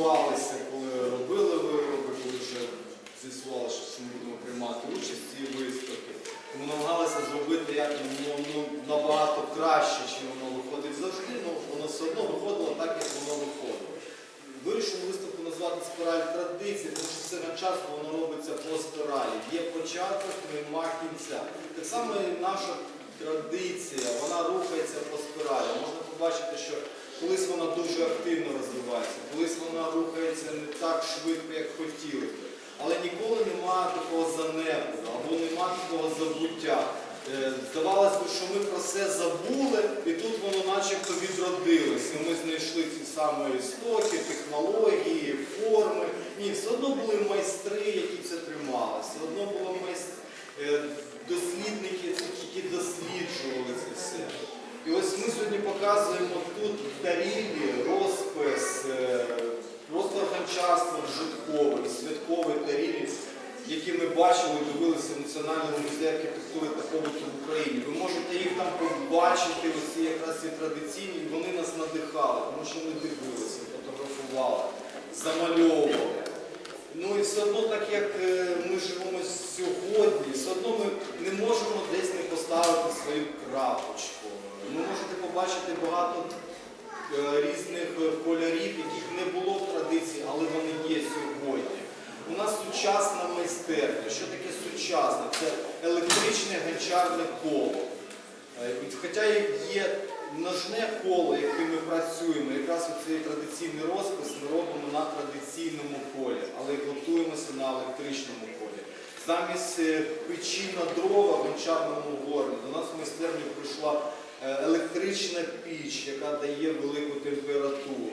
готувалися, коли робили вироби, коли вже з'ясували, що ми будемо приймати участь в цій виставці. Ми намагалися зробити як воно ну, набагато краще, ніж воно виходить завжди, але воно все одно виходило так, як воно виходило. Вирішили виставку назвати спіраль традиції, тому що саме часто воно робиться по спіралі. Є початок, нема кінця. Так само і наша традиція, вона рухається по спіралі. Можна побачити, що колись вона дуже активно розвивається, колись вона рухається не так швидко, як хотіли би. Але ніколи немає такого занепаду або немає такого забуття. Е, Здавалося б, що ми про все забули, і тут воно начебто відродилося. Ми знайшли ті самі істоки, технології, форми. Ні, все одно були майстри, які це тримали. Все одно були майстри, дослідники, які досліджували це все. І ось ми сьогодні показуємо тут тарілі, розпис, е, просто гончарство вжиткове, святкові тарілі, бачили, дивилися в Національному музеї архітектури та побуту в Україні. Ви можете їх там побачити, ось ці якраз ці традиційні, і вони нас надихали, тому що ми дивилися, фотографували, замальовували. Ну і все одно, так як е, ми живемо сьогодні, все одно ми не можемо десь не поставити свою крапочку. Ви можете побачити багато е, різних е, кольорів, яких не було в традиції, але вони є сьогодні. У нас сучасна майстерня. Що таке сучасне? Це електричне гончарне коло. Е, Хоча є ножне коло, яким ми працюємо, якраз цей традиційний розпис ми робимо на традиційному полі, але готуємося на електричному полі. Замість е, печі на дрова в гончарному горні до нас в майстерню прийшла е, електрична піч, яка дає велику температуру.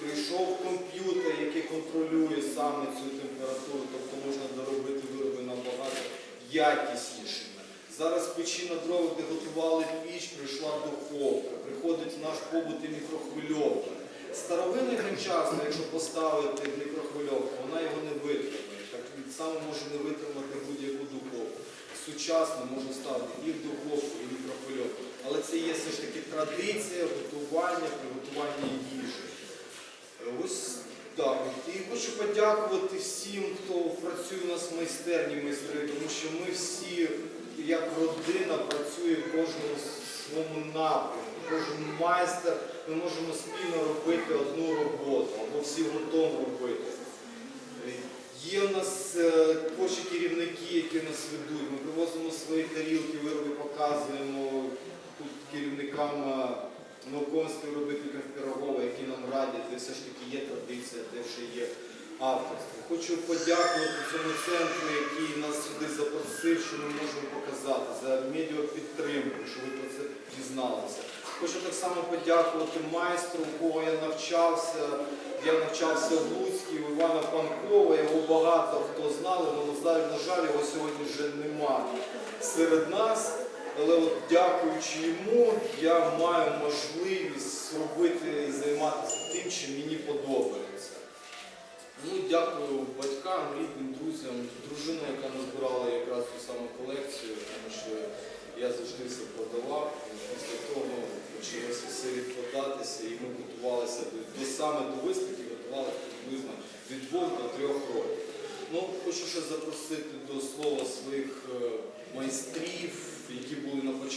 Прийшов комп'ютер, який контролює саме цю температуру, тобто можна доробити вироби набагато якіснішими. Зараз печі на дрова, де готували піч, прийшла духовка, приходить наш побут і мікрохвильовка. Старовинне гончарство, якщо поставити мікрохвильовку, вона його не витримає. Так само може не витримати будь-яку духовку. Сучасно можна ставити і в духовку, і в мікрохвильовку. Але це є все ж таки традиція готування, приготування їжі. Е, Ось так. І хочу подякувати всім, хто працює у нас в майстерні майстри, тому що ми всі, як родина, працюємо в кожному своєму напрямку. Кожен майстер ми можемо спільно робити одну роботу або всі гуртом робити. Е, Є у нас е, творчі керівники, які нас ведуть. Ми привозимо свої тарілки, вироби показуємо тут керівникам е, науковим співробітникам Пірогова, які нам радять, де все ж таки є традиція, де ще є авторство. Хочу подякувати цьому центру, який нас сюди запросив, що ми можемо показати, за медіапідтримку, що ви про це дізналися. Хочу так само подякувати майстру, у кого я навчався. Я навчався в Луцькій, у Івана Панкова, його багато хто знали, але на жаль, його сьогодні вже немає серед нас але от дякуючи йому, я маю можливість робити і займатися тим, що мені подобається. Ну, Дякую батькам, рідним, друзям, дружину, яка назбирала якраз ту саму колекцію, тому що я завжди все продавав. Після того почалося все відкладатися і ми готувалися до саме до виставки, готувалися приблизно від 2 хочу ще запросити до слова своїх е, майстрів, які були на.